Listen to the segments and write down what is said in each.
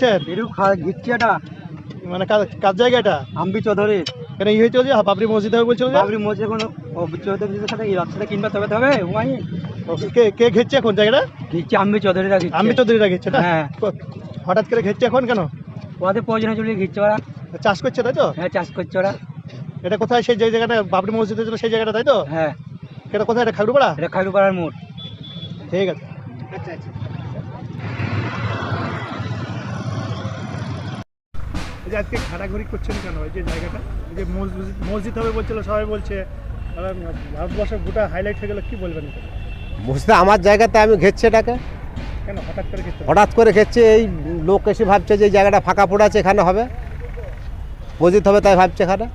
এটা মানে কাজ- কাজ জায়গা আম্বি চৌধুরী। কেন ই হয়েছিল যে বাবরি মসজিদ হবে বলছিল বাবরি মসজিদ কোনো চৌধুরীর সাথে রাস্তাটা কিনবে তবে তবে হুমায়ুন কে কে ঘেরছে এখন জায়গাটা? ঘিরছি আম্বি চৌধুরীরা ঘিরছে। আমি চৌধুরীরা ঘেরছে না? হ্যাঁ। ক- হঠাৎ করে ঘেরছে এখন কেন? ওদের প্রয়োজনে চলে ঘিরছে ওরা। চাষ করছে তাই তো? হ্যাঁ চাষ করছে ওরা। এটা কোথায়? সেই যে জায়গাটা বাবরি মসজিদ ছিল সেই জায়গাটা তাই তো? হ্যাঁ। এটা কোথায়? এটা খাগড়ুপাড়া? এটা খাইরুপাড়ার মোড়। ঠিক আছে। আচ্ছা আচ্ছা। যে আজকে ঘাটাঘুরি করছেন কেন? এই যে জায়গাটা? যে মসজিদ মসজিদ হবে বলছিল সবাই বলছে। ভারতবর্ষের গোটা হাইলাইট হয়ে গেল কি বলবেন? বুঝতে আমার জায়গাতে আমি ঘেরছি এটাকে। কেন? হঠাৎ করে হঠাৎ করে ঘেরছি এই লোক এসে ভাবছে যে জায়গাটা ফাঁকা পড়ে আছে এখানে হবে। মসজিদ হবে তাই ভাবছে এখানে।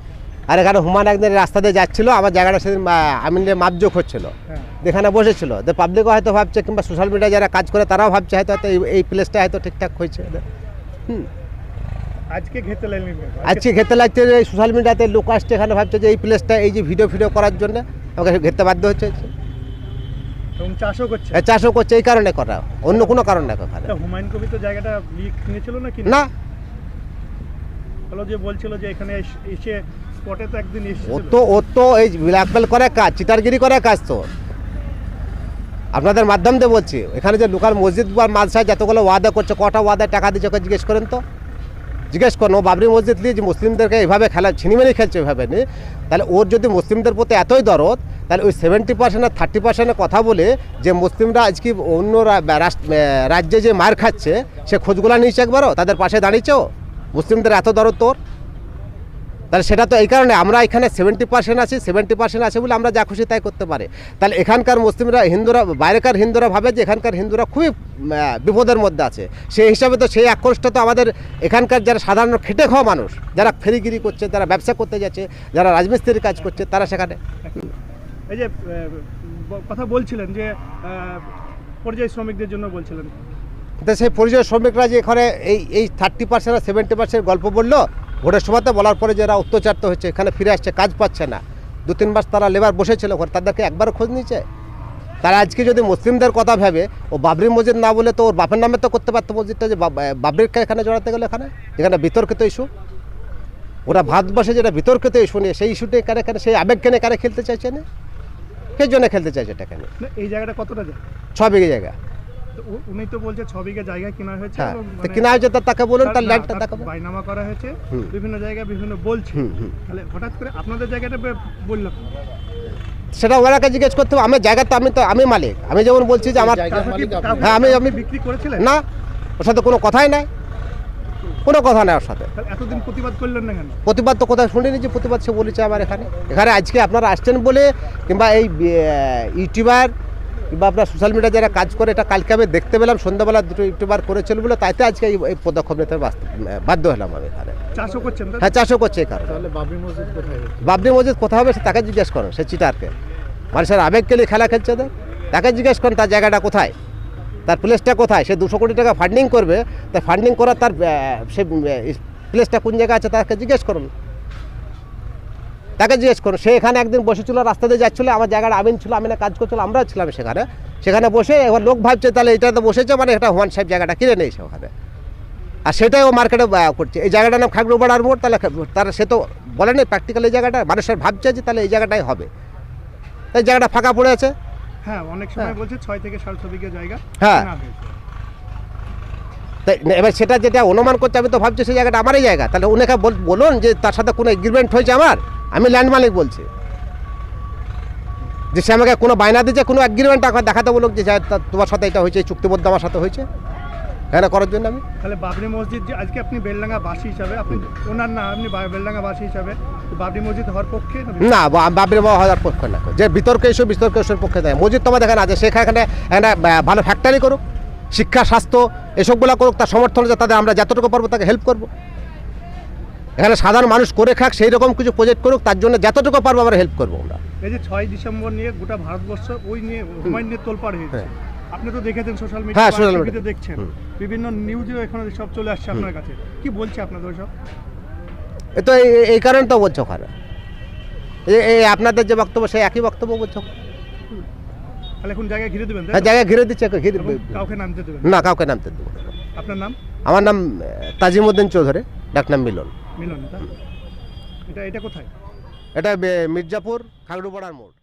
আর এখানে হুমান একদিন রাস্তা দিয়ে যাচ্ছিল আমার জায়গাটা সেদিন আহ, আমিনের মাপজোক হচ্ছিল। হ্যাঁ। এখানে বসেছিল। তো পাবলিকও হয়তো ভাবছে কিংবা সোশ্যাল মিডিয়ায় যারা কাজ করে তারাও ভাবছে হয়তো হয়তো এই- এই প্লেসটা হয়তো ঠিকঠাক হয়েছে। হুম। আজকে লাগলেন আজকে লাগছে যে সোশ্যাল মিডিয়াতে লোক আসছে এখানে ভাবছে যে এই প্লেসটা এই যে ভিডিও ফিডিও করার জন্য আমাকে ঘেরতে বাধ্য হচ্ছে চাষও করছে। চাষও করছে এই কারণে করা। অন্য কোনো কারণ না ওখানে। হুমায়ুন কবি তো জায়গাটা কিনেছিল না কি না। হলো যে বলছিল যে এখানে এস- স্পটে তো একদিন ও এসেছিল তো ও তো এই ব্ল্যাকমেল করে কাজ চিটারগিরি করে কাজ তো। আপনাদের মাধ্যম দিয়ে বলছি এখানে যে লোকাল মসজিদ বা মাদ্রাসায় যতগুলো ওয়াদা করছে কটা ওয়াদা টাকা দিচ্ছে ওকে জিজ্ঞেস করেন তো। জিজ্ঞেস করো বাবরি মসজিদ দিয়ে যে মুসলিমদেরকে এইভাবে খেলা, ছিনিমিনি খেলছে এভাবে নিয়ে তাহলে ওর যদি মুসলিমদের প্রতি এতই দরদ, তাহলে ওই সেভেন্টি পার্সেন্ট আর থার্টি পার্সেন্টের কথা বলে যে মুসলিমরা আজকে অন্য রাজ্যে যে মার খাচ্ছে, সে খোঁজগুলা নিয়েছে একবারও? তাদের পাশে দাঁড়িয়েছেও? মুসলিমদের এত দরদ তোর? তাহলে সেটা তো এই কারণে আমরা এখানে সেভেন্টি পার্সেন্ট আছি সেভেন্টি পার্সেন্ট আছে বলে আমরা যা খুশি তাই করতে পারি। তাহলে এখানকার মুসলিমরা হিন্দুরা বাইরেকার হিন্দুরা ভাবে যে এখানকার হিন্দুরা খুবই বিপদের মধ্যে আছে। সেই হিসাবে তো সেই আক্রোশটা তো আমাদের এখানকার যারা সাধারণ খেটে খাওয়া মানুষ যারা ফেরিগিরি করছে যারা ব্যবসা করতে যাচ্ছে যারা রাজমিস্ত্রির কাজ করছে তারা সেখানে এই যে কথা বলছিলেন যে পরিযায়ী শ্রমিকদের জন্য বলছিলেন। তো সেই পরিযায়ী শ্রমিকরা যে এখানে এই এই থার্টি পার্সেন্ট আর সেভেন্টি পার্সেন্ট গল্প বলল ভোটের সময় বলার পরে যারা অত্যাচারিত হচ্ছে এখানে ফিরে আসছে কাজ পাচ্ছে না। দু তিন মাস তারা লেবার বসেছিল ঘরে তাদেরকে একবারও খোঁজ নিয়েছে? তারা আজকে যদি মুসলিমদের কথা ভেবে ও বাবরি মসজিদ না বলে তো ওর বাপের নামে তো করতে পারতো মসজিদটা যে বাব- বাবরিকে এখানে জড়াতে গেলে এখানে? এখানে বিতর্কিত ইস্যু ওরা ভারতবর্ষে যেটা বিতর্কিত ইস্যু নিয়ে সেই ইস্যুটা এখানে এখানে সেই আবেগকে নিয়ে এখানে খেলতে চাইছে না কে জন্য খেলতে চাইছে এটা এখানে না, এই জায়গাটা কতটা ছ বিঘে জায়গা। উনি তো বলছে ছ বিঘা জায়গা কেনা হয়েছে হ্যাঁ তো মানে কিনা হয়েছে তাকে বলুন তার- ল্যান্ডটা দেখাবো বাইনামা করা হয়েছে বিভিন্ন জায়গায় বিভিন্ন বলছে। তাহলে হঠাৎ করে আপনাদের জায়গাটা বললাম। সেটা ওনাকে জিজ্ঞেস করতে হবে আমার জায়গা তো আমি তো আমি মালিক। আমি যেমন বলছি যে আমার হ্যাঁ, আমি- আপনি আমি- বিক্রি করেছিলেন? না ওর সাথে কোনো কথাই নাই। কোনো কথা নাই ওর সাথে। এতদিন প্রতিবাদ করলেন না কেন? প্রতিবাদ তো কোথায় শুনিনি যে প্রতিবাদ সে বলেছে আমার এখানে। এখানে আজকে আপনারা আসছেন বলে কিংবা এই ইউটিউবার কিংবা আপনার সোশ্যাল মিডিয়া যারা কাজ করে এটা কালকে আমি দেখতে পেলাম সন্ধ্যাবেলা দুটো ইউটিউবার করেছিল বলে তাইতে আজকে এই পদক্ষেপ নিতে বাধ্য হলাম আমি এখানে। চাষও করছেন হ্যাঁ চাষও করছে এই কারণে। বাবরি মসজিদ কোথায় হবে সে তাকে জিজ্ঞেস করুন সে চিটারকে। মানুষের আবেগ নিয়ে খেলা খেলছে তো তাকে জিজ্ঞেস করুন তার জায়গাটা কোথায়? তার প্লেসটা কোথায়? সে দুশো কোটি টাকা ফান্ডিং করবে তা ফান্ডিং করার তার সে প্লেসটা কোন জায়গায় আছে তাকে জিজ্ঞেস করুন। তাকে জিজ্ঞেস করুন সে এখানে একদিন বসেছিল রাস্তা দিয়ে যাচ্ছিল আমার জায়গাটা আমিন ছিল আমি না কাজ করছিল আমরাও ছিলাম সেখানে। সেখানে বসে এবার লোক ভাবছে তাহলে এটা তো বসেছে মানে এটা হুমান সাহেব জায়গাটা কিনে নিয়েছে ওখানে। আর সেটাই ও মার্কেটে করছে। এই জায়গাটার নাম খাগড়ুপাড়ার মোড় তাহলে তার সে তো বলে বলেনি প্র্যাকটিক্যাল এই জায়গাটা মানুষের ভাবছে যে তাহলে এই জায়গাটাই হবে। এই জায়গাটা ফাঁকা পড়ে আছে। হ্যাঁ অনেক সময় হ্যাঁ। বলছে ছয় থেকে সাড়ে ছ বিঘা জায়গা হ্যাঁ। তাই এবার সেটা যেটা অনুমান করছে আমি তো ভাবছি সেই জায়গাটা আমারই জায়গা। তাহলে বল- বলুন যে তার সাথে কোনো এগ্রিমেন্ট হয়েছে আমার? আমি ল্যান্ড মালিক বলছি। যে সে আমাকে কোনো বায়না দিচ্ছে কোনো অ্যাগ্রিমেন্ট দেখাতে বলুক যে যা- তোমার সাথে এটা হয়েছে চুক্তিবদ্ধ আমার সাথে হয়েছে। হ্যাঁ করার জন্য আমি। তাহলে বাবরি মসজিদ যে আজকে আপনি বেলডাঙ্গা বাসী হিসাবে আপনি ওনার না আপনি বেলডাঙ্গা বাসী হিসাবে বাবরি মসজিদ হওয়ার পক্ষে না বাবরি বাবা হওয়ার পক্ষে না। যে বিতর্ক এসব বিতর্ক এসব পক্ষে দেয়। মসজিদ তোমার দেখেন আছে সেখানে একটা ভালো ফ্যাক্টরি করুক শিক্ষা স্বাস্থ্য এসবগুলো করুক তার সমর্থন যে তাদের আমরা যতটুকু পারব তাকে হেল্প করব। এখানে সাধারণ মানুষ করে খাক সেই রকম কিছু প্রজেক্ট করুক তার জন্য যতটুকু পারব আমরা হেল্প করব আমরা। এই যে ছয় ডিসেম্বর নিয়ে গোটা ভারতবর্ষ ওই নিয়ে হুমায়ুন নিয়ে তোলপাড় হয়েছে। হ্যাঁ। আপনি তো দেখেছেন সোশ্যাল মিডিয়া টিভিতে media। দেখছেন। বিভিন্ন নিউজেও এখানে সব চলে আসছে আপনার কাছে। কি বলছে আপনাদের সব এ তো এই- কারণে তো বলছো ওখানে। এই- আপনাদের যে বক্তব্য সেই একই বক্তব্য বলছো। তাহলে এখন জায়গায় ঘিরে দেবেন হ্যাঁ জায়গায় ঘিরে দিচ্ছে ঘিরে কাউকে নামতে দেবেন? না কাউকে নামতে দেবো আপনার নাম? আমার নাম তাজিমউদ্দিন চৌধুরী ডাকনাম মিলন। মিলন এটা এটা কোথায়? এটা মির্জাপুর খাগড়ুপাড়ার মোড়।